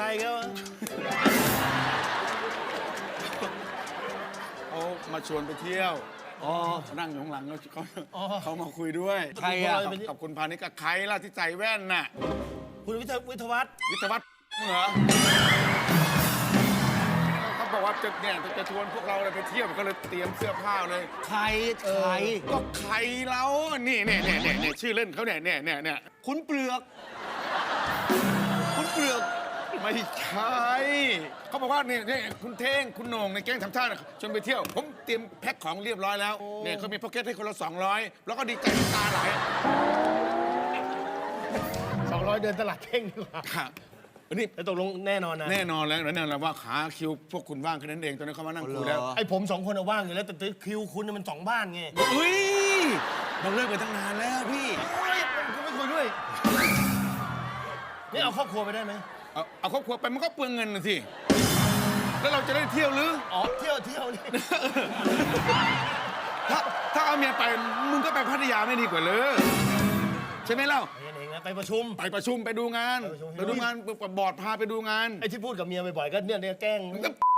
อะไรกันวะเขามาชวนไปเที่ยว อ๋อ นั่งอยู่ข้างหลังเขาเขาอ๋อเขามาคุยด้วยใครอะ กับกับคุณพานิชกับใครล่ะที่ใจแว่นน่ะ คุณวิทยวิทยวัฒน์วิทยาวัฒน์มึงเหรอเขาบอกว่าจะเนี่ยจะชวนพวกเราเลยไปเที่ยวก็เลยเตรียมเสื้อผ้าเลย ใครใครก็ใครเรานี่เนี่ยเนี่ยเนี่ยเนี่ยชื่อเล่นเขาเนี่ยเนี่ยเนี่ยเนี่ยคุณเปลือก คุณเปลือก ไม่ใช่เขาบอกว่าเนี่ยเนี่ยคุณเท่งคุณโหน่งในแก๊งทำท่าน่ะชวนไปเที่ยว ผมเตรียมแพ็คของเรียบร้อยแล้วเนี่ยเขามีพ็อกเก็ตให้คนละ200 แล้วก็ดีใจน้ำตาไหลสองร้อยเดินตลาดเท่งดีกว่าค่ะอันนี้แล้วตกลงแน่นอนนะ แน่นอนแล้วแน่นอนแล้วว่าขาคิวพวกคุณว่างแค่นั้นเองตอนนี้นเขามานั่งคุยแล้วอ๋อเหรอไอ้ผมสองคนเอาว่างอยู่แล้วแต่คิวคุณน่ะมันสองบ้านไงอุ้ยเราเลิกไปตั้งนานแล้วพี่ เฮ้ยคุณไม่คุยด้วย นี่เอาครอบครัวไปได้ไหม เอาเอาครอบครัวไปมันก็เปลืองเงินนะสิ แล้วเราจะได้เที่ยวหรือ อ๋อเที่ยวเที่ยวนี่ถ้าถ้าเอาเมียไปมึงก็ไปพัทยาไม่ดีกว่าเลยใช่ไหมเล่าไปกันเองนะไปประชุม ไปประชุมไปดูงานไปประชุม ไปดูงานบอร์ดพาไปดูงานไอ้ที่พูดกับเมียบ่อยๆก็เนี่ยเนี่ยแกล้งพี่ใ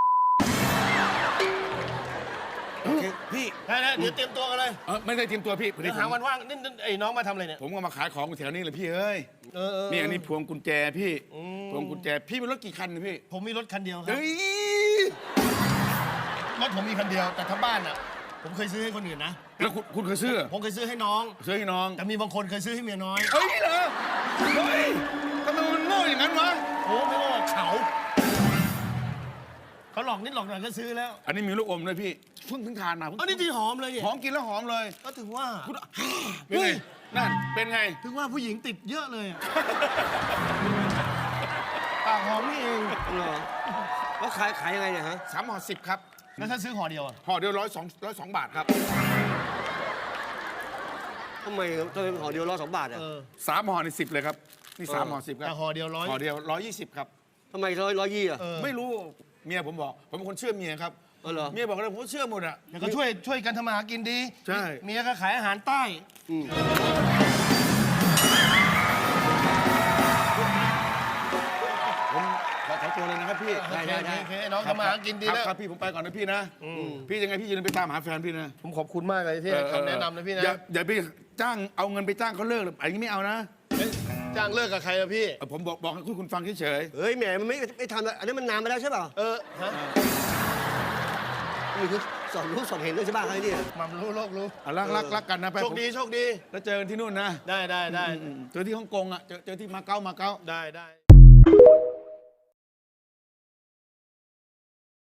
ช่แล้วเดี๋ยวเตรียมตัวกันเลยเออไม่ได้เตรียมตัวพี่พอดีเดี๋ยวผหามวันว่างนี่นี่ไอ้น้องมาทำอะไรเนี่ย ผมก็มาขายของอยู่แถวนี้เลยพี่เอ้ยเออเออ นี่อันนี้พวงกุญแจพี่พวงกุญแจพี่มีรถกี่คันเนี่ยพี่ผมมีรถคันเดียวครับ เฮ้ยรถผมมีคันเดียว แต่ทั้งบ้านอะ ผมเคยซื้อให้คนอื่นนะ แล้วคุณคุณเคยซื้อผมเคยซื้อให้น้อง ซื้อให้น้องแต่มีบางคนเคยซื้อให้เมียน้อย เฮ้ยเหรอเฮ้ยทำไมมันโง่อย่างนั้นวะ โอ้ไม่ว่าเขา เขาหลอกนิดหลอกหน่อยก็ซื้อแล้วอันนี้มีลูกอมด้วยพี่เพิ่งเพิ่งทานมาเพิ่งอันนี้ที่หอมเลยเนี่ยหอมกินแล้วหอมเลยก็ถึงว่า คุณเป็นไงนั่นเป็นไงถึงว่าผู้หญิงติดเยอะเลยอะ ปากหอมนี่เองเหรอแล้วขายขายยังไงเนี่ยฮะสามห่อสิบครับแล้วถ้าซื้อห่อเดียวอะห่อเดียวร้อยสองร้อยสองบาทครับทำไมตัวเป็นห่อเดียวร้อยสองบาทอะเออสามห่อในสิบเลยครับนี่สามเออห่อสิบครัแต่บห่อเดียวร้อยห่อเดียวร้อยยี่สิบครับทำไมร้อยร้อยยี่อะ เออไม่รู้ เมียผมบอก ผมเป็นคนเชื่อเมียครับเออเหรอ เมียบอกอะไรผมก็เชื่อหมดอะแต่ก็ช่วยช่วยกันทำมาหากินดีใช่ เมียก็ขายอาหารใต้ ผมขอขอตัวเลยนะครับพี่โอเคโอเคโอเคน้องทำมาหากินดีครับแล้วครับพี่ผมไปก่อนนะพี่นะพี่ยังไงพี่อย่าลืมไปตามหาแฟนพี่นะผมขอบคุณมากเลยที่ให้คำแนะนำนะพี่นะ อย่าอย่าไปจ้างเอาเงินไปจ้างเขาเลิกเลยอันนี้ไม่เอานะเฮ้ย จ้างเลิกกับใครอะพี่ เออผมบอกบอกให้คุณคุณฟังเฉยเฮ้ยแหมมันไม่ไม่ทำแล้วอันนี้มันนานมาแล้วใช่เปล่าเออฮะนี่คือสอนรู้สอนเห็นด้วยใช่ป่ะไอ้นี่มัมรู้โลกรู้ ๆอะรักรักรักกันนะไปโชคดีโชคดีแล้วเจอกันที่นู่นนะได้ได้ได้เจอที่ฮ่องกงอะเจอเจอที่มาเก๊ามาเก๊า ได้ได้